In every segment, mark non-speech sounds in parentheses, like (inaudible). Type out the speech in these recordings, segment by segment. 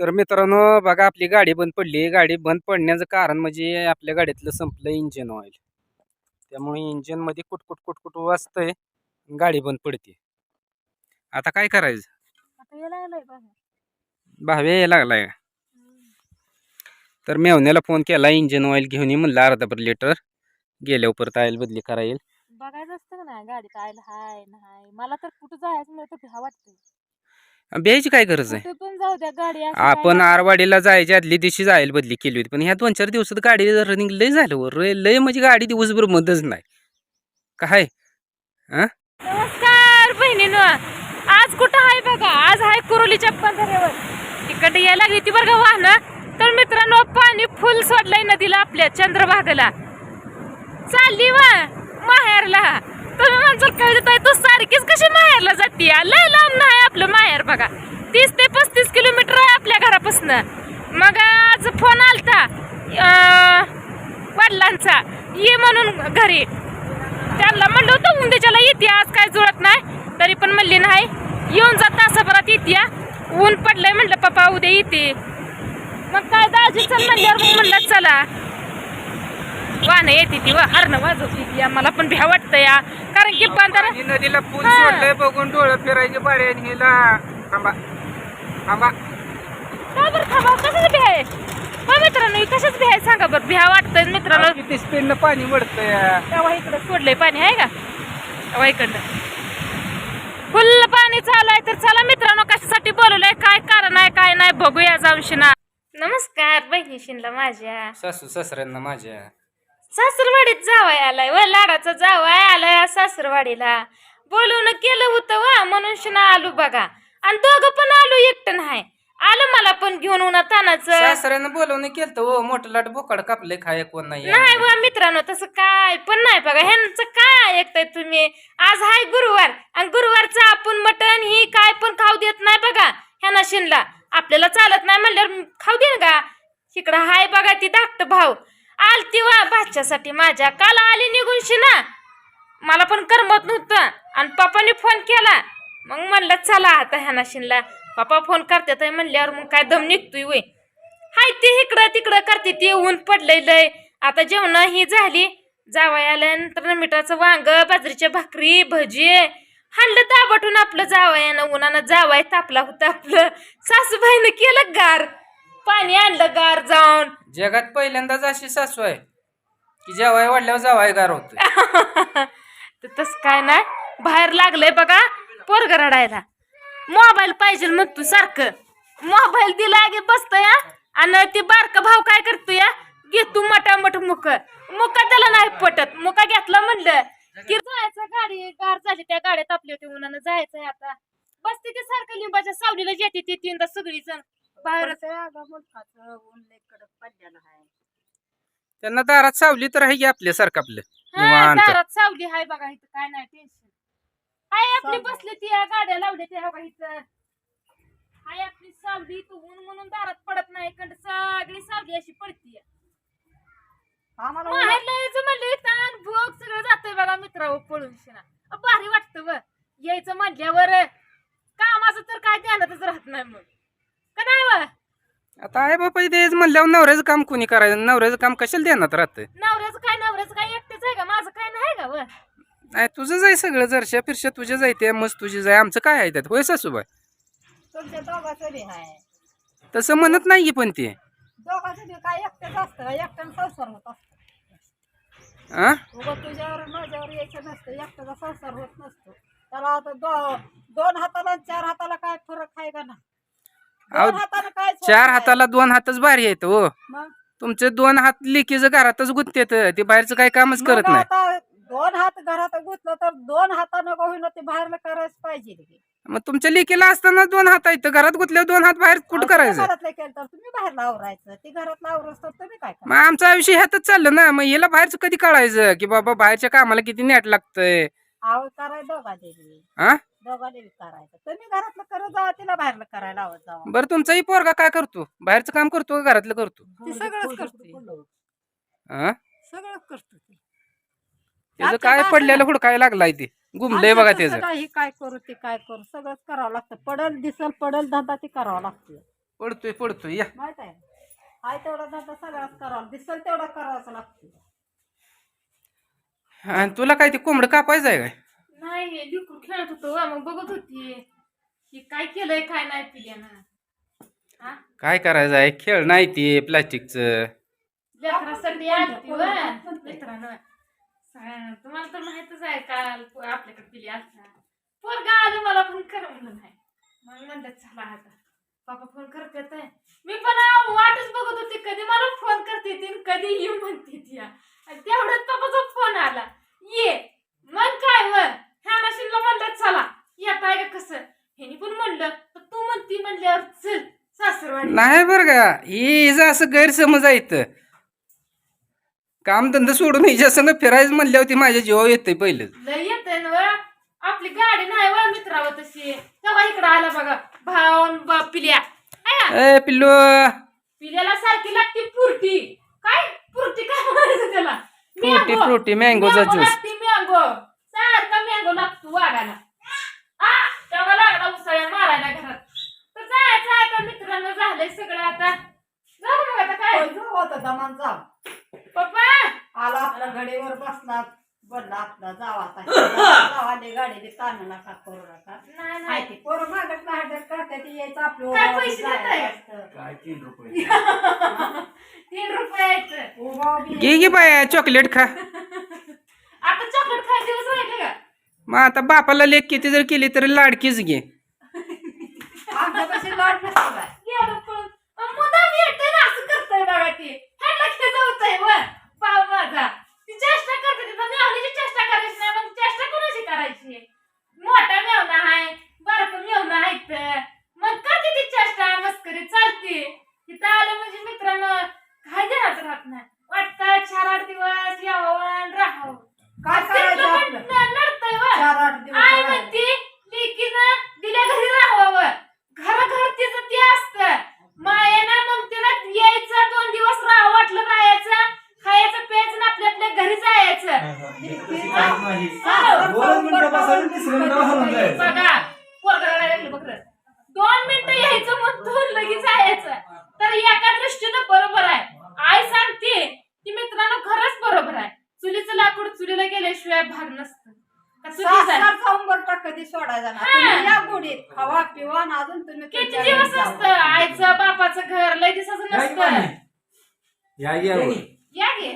तर मित्रांनो बघा आपली गाडी बंद पडली. गाडी बंद पडण्याचं कारण म्हणजे आपल्या गाडीतलं संपलं इंजिन ऑइल त्यामुळे इंजिनमध्ये कुटकुट कुटकुट वाजतंय गाडी बंद पडते. आता काय करायचं? भावे लागलाय. तर मेवण्याला फोन केला इंजिन ऑइल घेऊन ये म्हणलं अर्धा पर लिटर गेल्यावर परत बदली करा येईल बघायचं असतं नाही गाडीत आयला हाय नाही. मला तर कुठं जायचं मला तर भ्या वाटतंय ब्यायची काय गरज आहे? कुठं पण जाऊ द्या गाडी अशी काय आपण नाही. आरवाडीला जायच्या आदली दिवशी जायला बदली केली होती पण ह्या दोन चार दिवसात गाडी रनिंग लय झालं वर रे लय म्हणजे गाडी दिवसभर मधच नाही. काय? नमस्कार बहिणीनो. आज कुठं आहे बघा? आज आहे कुरोलीच्या बंधाऱ्यावर तिकडे यायला लागली ती बरं का वाहनं? तर मित्रांनो पाणी फुल सोडलंय नदीला आपल्या चंद्रभागेला. चालली वा माहेरला. तुम्ही म्हणसाल काय आहे तू सारखीच कशी माहेरला जाते लय लांब नाही आपलं माहेर बघा. तीस ते पस्तीस किलोमीटर आहे आपल्या घरापासून. मग आज फोन आलता वडिलांचा. ये म्हणून घरी. त्यांना म्हणलं होतं उंदेच्याला येते आज काय जुळत नाही. तरी पण म्हणली नाही येऊन जात तासाभरात येते ऊन पडलंय म्हणलं पप्पा उद्या येते. मग काय दाजी चल म्हणल्यावर म्हणलं चला. वाहन येते ती वा हरणं वाजवते ती. मला पण भ्या वाटतं या कारण की बांधारा नदीला पूल हा. सोडलंय बघून डोळं फिरायचे पाडे आणि हिला थांबा. थांबा. का बरं थांबा? कशाच भ्या आहे? हो मित्रांनो कशाच भ्या आहे? सांगा बरं. भ्या वाटतंय मित्रांनो. किती स्पीडनं पाणी वडतंय तेव्हा इकडं सोडलंय पाणी आहे का? तेव्हा इकडं फुल पाणी चालू आहे तर चला मित्रांनो कशासाठी बोलवलंय? काय कारण आहे काय नाही बघूया जाऊन शिना नमस्कार बहिणी शिनला माझ्या. सासू सासऱ्यांना माझ्या. सासरवाडीत जावाय आलाय व लाडाचा जावाय आलाय सासरवाडीला. बोलवणं केलं होतं वा म्हणून शिना आलो बघा. आणि दोघं पण आलो एकटं नाही. आलं मला पण घेऊन उन्हा तानाचं सासऱ्यानं बोलवणं केलं हो मोठं लाट बोकाड कापलंय खाय कोण नाही नाही बा मित्रांनो तसं काय पण नाही बघा. ह्यांचं काय ऐकताय तुम्ही? आज हाय गुरुवार. आणि गुरुवारचं आपण मटण ही काय पण खाऊ देत नाही बघा. ह्यांना शिनला आपल्याला चालत नाही म्हणल्यावर खाऊ दे ना का इकडं हाय बघा ती धाकट भाऊ. आलती वा भाच्यासाठी माझ्या. काल आली निघून शिना. मला पण करमत नव्हतं. आणि पप्पाने फोन केला. मग म्हणलं चला आता ह्याना शिनला. पप्पा फोन करतात तर म्हणल्यावर मग काय दम निघतोय वय हाय ते इकडं तिकडं करते ते ऊन पडलंय लय. आता जेवण ही झाली. जावाय आल्यानंतर मिठाचं वांग बाजरीच्या भाकरी भजी. हाणलं दाबटून आपलं जावयानं उन्हानं जावाय तापला होता आपलं. सासूबाईनं केलं गार. पाणी आणलं गार जाऊन. जगात पहिल्यांदाच अशी सासू आहे. की जेवाय वाढल्यावर जावाय गार होत (laughs) तर तसं काय नाही. बाहेर लागलंय बघा पोरग रडायला. मोबाईल पाहिजे मग तू सारखं. मोबाईल दिला गे बसतोय हा. आणि ती बारका भाऊ काय करतोय हा? घे तू मटा मट मुक. मुका त्याला नाही पटत. मुका घेतला म्हणलं की जायचं गाडी गार झाली त्या गाड्यात आपली होती उन्हानं जायचंय आता. बसते ते सारखं लिंबाच्या सावलीला येते ती तीनदा सगळी जण बाहेर त्यांना दारात सावली तर आहे की आपल्यासारखं आपलं? हा, निवांत. दारात सावली हाय बघा इथं काय नाही टेन्शन हाय आपली बसली ती या गाड्या लावल्या त्या बघा इथं. हाय आपली सावली इथं ऊन म्हणून दारात पडत नाही कारण सगळी सावली अशी पडती यायचं म्हणलं ताण भोग सगळं जातंय बघा मित्रावर पळून शिना. अ, भारी वाटतं व यायचं म्हणल्यावर कामाचं तर काय ध्यानातच राहत नाही मग. का नाही व? आता आहे बापा तेच म्हणल्यावर नवऱ्याचं काम कोणी करायचं? नवऱ्याचं काम कशाला देण्यात राहतं नवऱ्याचं काय नवऱ्याचं काय एकटेच आहे का? माझं काय नाही का व? नाही तुझंच आहे सगळं जरशा फिरशा तुझ्या जायते मस्त तुझी जाय आमचं काय आहे त्यात? होय सासूबाई? तुमच्या दोघाचं बी आहे. तसं म्हणत नाही की पण ते. दोघाचं बी काय एकटंच असतं एकट्यानं संसार होत असतो. आ? उगं तुझ्यावर माझ्यावर यायचं नसतं एकट्याचा संसार होत नसतो. त्याला आता दो दोन हाताला आणि चार हाताला काय फरक आहे का ना अहो, काय चार? हाताला दोन हातच भारी आहेत हो. तुमचे दोन हात लिकीचं घरातच गुंतेत ते बाहेरचं काही कामच करत नाही. दोन हात घरात गुंतलं तर दोन हातानं का होईना ते बाहेर करायच पाहिजे की. मग तुमच्या लिकीला असताना दोन हात आहेत घरात गुंतल्यावर दोन हात बाहेर कुठं अहो, तुम्ही करायचं? घरातलं केलं तर तुम्ही बाहेर आवरायचं ती घरातलं आवरस तर तुम्ही काय मग आमचं आयुष्य ह्यातच चाललं ना मग याला बाहेरचं कधी कळायचं की बाबा बाहेरच्या कामाला किती नेट लागतंय? दोघा हा करायचं. तुम्ही घरातलं करत जावा तिला बाहेरलं करायला जावा. बरं तुमचाही पोरगा काय करतो? बाहेरचं काम करतो का घरातलं करतो? ती सगळंच करते. हा सगळंच करतो ती त्याचं काय पडलेलं हुड काय लागलाय ते? गुमलंय बघा त्याचं. काही काय करू ते काय करू? सगळंच करावं लागतं. पडल दिसल पडल धंदा ते करावं लागतं. पडतोय पडतोय. या. माहीत आहे? हाय तेवढा धंदा सगळाच करावा दिसल तेवढा करावाच लागतो. आणि तुला काय ते कोंबडं कापायचं आहे काय? नाही हे लिकरू खेळत होतो वा, मग बघत होती. की काय केलंय काय नाही पिल्यानं हा? काय करायचं आहे? खेळ नाही ते प्लास्टिकचं. लेकरासाठी आलती वा मित्रांनो सगळ्यांना तुम्हाला तर माहितच आहे काल प- आपल्याकडे पिली असता. पोरगा आलं मला पण कर म्हणलं नाही. मग म्हणतात चला आता. पापा फोन करतात. आहे. मी पण वाटच बघत होती कधी. मला फोन करते ती आणि कधी ये म्हणते ती. आणि तेवढ्यात पापाचा फोन आला. ये मग काय मग ह्या मशीनला म्हणलं चला येत आहे का कसं? ह्यानी पण म्हणलं तर तू म्हणती म्हणल्यावर चल सासरवाडी नाही बरं का हे हिचं असं गैरसमज आहे इथं. कामधंदा सोडून हिच्या संग फिरायचं म्हणल्यावर ती माझ्या जीवावर येते पहिलं. लय येते. आपली गाडी नाही वा मित्रावं तशी. तेव्हा इकडं आला बघा भाव बा पिल्या. आया, ए पिल्लू. पिल्याला सारखी लागते पुरटी काय? पुरटी काय म्हणायचं त्याला. फ्रुटी मँगोचा Mango ज्यूस लागते मँगो वाघाला आ तेव्हा लागला उसळ्या मारायला घरात. तर जायचं आता मित्रांनो झालंय सगळं आता. झालं मग आता काय? होत दमान जा. पप्पा! आला आपला घडीवर बसला. बनला आपला जावा आता. (laughs) जावाले गाडी ताणू नका करू नका. नाही नाही. माहिती पोरं मागत नाही करते ती यायचं आपलं काय पैसे? जायचं असतं. काय तीन रुपये? (laughs) तीन उभी घे घे बाया चॉकलेट खा. (laughs) आता चॉकलेट खाय दिवस राहिले का? मग आता बापाला लेख किती जर केली तरी लाडकीच घे. आमच्यापाशी लाड नसते बाय. गेलं पण. अन मुद्दाम येतंय ना असं करतोय बघा ती. ह्याला खेचवतंय वर पाव माझा. ती चेष्टा करते ती पण मेवणीची चेष्टा करायची नाही मग चेष्टा कोणाची करायची? मोठा मेवणा हाय बारकं मेवणा आहे तर मग करते ती चेष्टा मस्करी चालते. तिथं आलं म्हणजे मित्रांनो काय देणार राहत नाही. वाटतं चार आठ दिवस यावं आणि राहावं काय करायचं आपलं नडतंय वर चार आठ दिवस आई राहायचं. म्हणती लेकीनं दिल्या घरी राहावं घराघर तिचं ते असतं मायानं ममतीनं यायचं दोन दिवस राहावं वाटलं राहायचं खायचं प्यायचं आणि आपल्या आपल्या घरी दोन मिनिटापासून तिसऱ्या मिनिटावर हलून जायचं बघा पोरगं लागलं बघ दोन मिनिटं यायचं म्हणतो लगेच जायचं तर एका दृष्टीनं बरोबर आहे आई सांगते की मित्रांनो खरंच बरोबर आहे चुलीचं लाकूड चुलीला गेल्याशिवाय भाग नसतं का चुलीचं आहे? सासरचा उंबरठा कधी सोडायचा ना हा. तुम्ही या गोडीत खावा पिवा आणि अजून तुम्ही किती तुमच्या दिवस घरी जावा. असतं आईचं बापाचं घर लय दिवसाचं या की नसतं? या या. या गे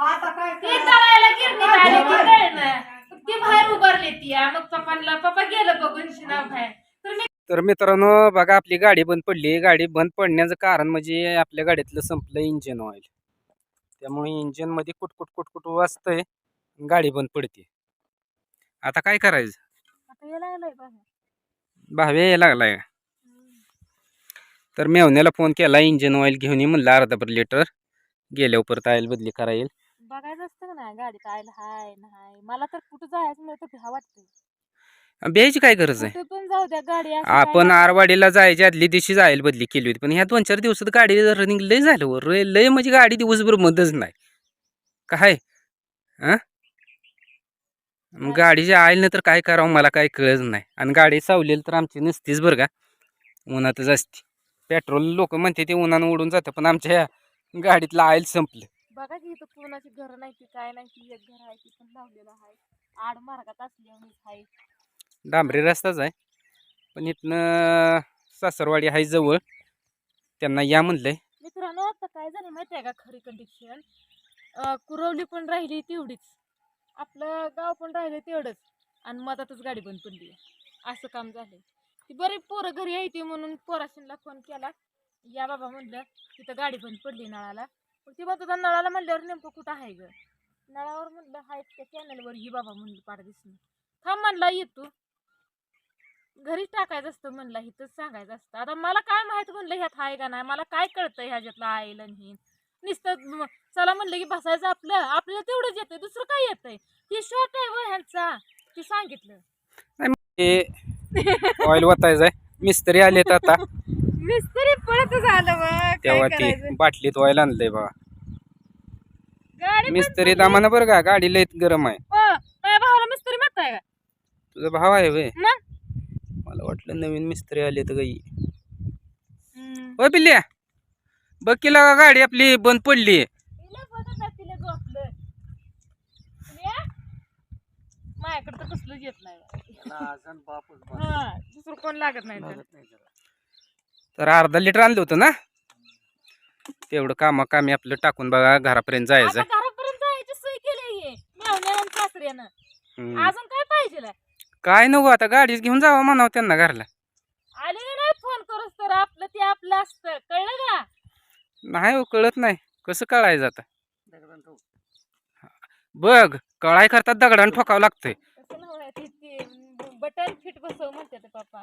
आता काय ते करायचं? तळायला गिरणीत आले की तळणं. ती बाहेर उभारली ती. मग पप्पांना पप्पा गेलं बघून शिना बाहेर. तर मी तर मित्रांनो बघा आपली गाडी बंद पडली. गाडी बंद पडण्याचं कारण म्हणजे आपल्या गाडीतलं संपलं इंजिन ऑइल त्यामुळे इंजिनमध्ये कुटकुट कुटकुट वाजतंय. गाडी बंद पडते. आता काय करायचं? भावे यायला लागलाय. तर मेवण्याला फोन केला इंजिन ऑइल घेऊन ये म्हणलं अर्धा पर लिटर गेल्यावर परत ऑइल बदली करा येईल बघायचं असतं का नाही? गाडीत आयला हाय नाही. मला तर कुठं जायचं नाही तर भ्या वाटते. ब्यायची काय गरज आहे? कुठं पण जाऊ द्या गाडी असं आपण आरवाडीला जायच्या आदली दिवशी जायला बदली केली होती. पण ह्या दोन चार दिवसात गाडी रनिंग लय झालं वर. रे लय म्हणजे गाडी दिवसभर मधच नाही. काय? हा मग गाडीच्या आईलनं तर काय करावं मला काय कळत नाही. आणि गाडी सावलेली तर आमची नसतीच बरं का? उन्हातच असते. पेट्रोल लोक म्हणते ते उन्हानं उडून जातं पण आमच्या ह्या गाडीतलं आईल संपलं. बघा की इथं कोणाची घर नाही की काय नाही की एक घर आहे ती पण लावलेलं आहे. आड मार्गात असल्यामुळे आहे. डांबरी रस्ताच आहे. पण इथनं सासरवाडी आहे जवळ. त्यांना या म्हणलंय. मित्रांनो आता काय झालं माहिती आहे का खरी कंडिशन कुरवली पण राहिली तेवढीच. आपलं गाव पण राहिलं तेवढंच. आणि मधातच गाडी बंद पडली. असं काम झालंय. ती बरी पोरं घरी यायची म्हणून पोराशींना फोन केला. या बाबा म्हणलं तिथं गाडी बंद पडली नळाला. ती म्हणत होता नळाला म्हणल्यावर नेमकं कुठं आहे ग? नळावर म्हणलं हाय त्या कॅनलवर ही बाबा म्हणली दिसली थांब म्हणला येतो घरीच टाकायचं असतं म्हणलं इथंच सांगायचं असतं. आता मला काय माहीत म्हणलं ह्यात आहे का नाही? मला काय कळतंय ह्याच्यातलं आईल आणि नुसतं चला म्हणलं की बसायचं आपलं. आपल्याला तेवढंच येतंय दुसरं काय येतंय? हे शॉर्ट आहे व ह्यांचा. ते सांगितलं. ऑइल वतायचं आहे. मिस्त्री आलेत आता. (laughs) मिस्त्री पळतच आलं मग तेव्हा ते बाटलीत ऑइल आणलंय बघा. गाडी मिस्त्री दामानं बरं का? गाडी लय गरम आहे. माझ्या भावाला मिस्त्री म्हणताय का? तुझा भाव आहे वे मग? मला वाटलं नवीन मिस्त्री आले तर गाई हम्म. होय पिल्ल्या बघ किला गाडी आपली बंद पडली. तिला बघत नाही, तिला झोपलं. पिल्या? माझ्याकडे तर येत नाही. हा दुसरं कोण लागत नाही. तर अर्धा लिटर आणलं होतं ना? तेवढं कामा कामी आपलं टाकून बघा घरापर्यंत जायचं. आता घरापर्यंत जायची सोय केली आहे मेवण्यानं आणि सासऱ्यानं. हम्म. अजून काय पाहिजे काय नको आता गाडीच घेऊन जावं म्हणावं त्यांना घरला. आले का नाही फोन करूस तर? आपलं ते आपलं असतं. कळलं का? नाही हो कळत नाही. कसं कळायचं आता? बघ कळाय करतात दगडानं ठोकावं लागतंय. तसं नव्हे, ते- ते बटन फिट बसव म्हणते ते पप्पा.